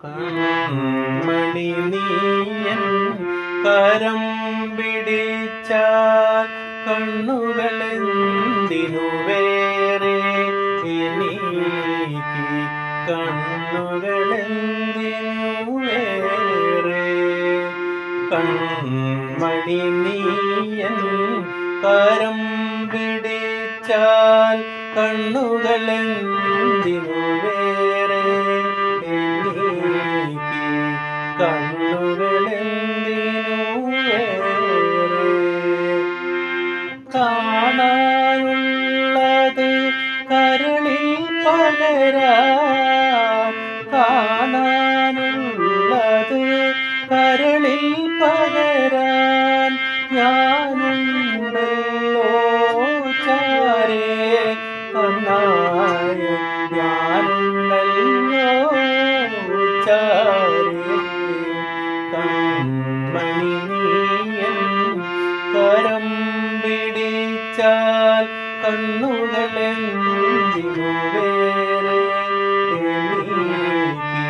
കൺമണി നീയൻ കരം പിടിച്ചാൽ കണ്ണുകളെന്തിനു വേറെ എനിക്ക് കണ്ണുകളെന്തിനു വേറെ? കൺമണി നീയൻ കരം പിടിച്ചാൽ കണ്ണുകളെന്തിനു കാണാനുള്ളത് കരുണി പകരാൻ കാണാനുള്ളത് കരുണി പകരാൻ ഞാനുണ്ടല്ലോ ചാരേ. കണ്ണായ ഞാനുണ്ടല്ലോ കണ്ണുകളെന്തിനു വേറെ? എനിക്ക്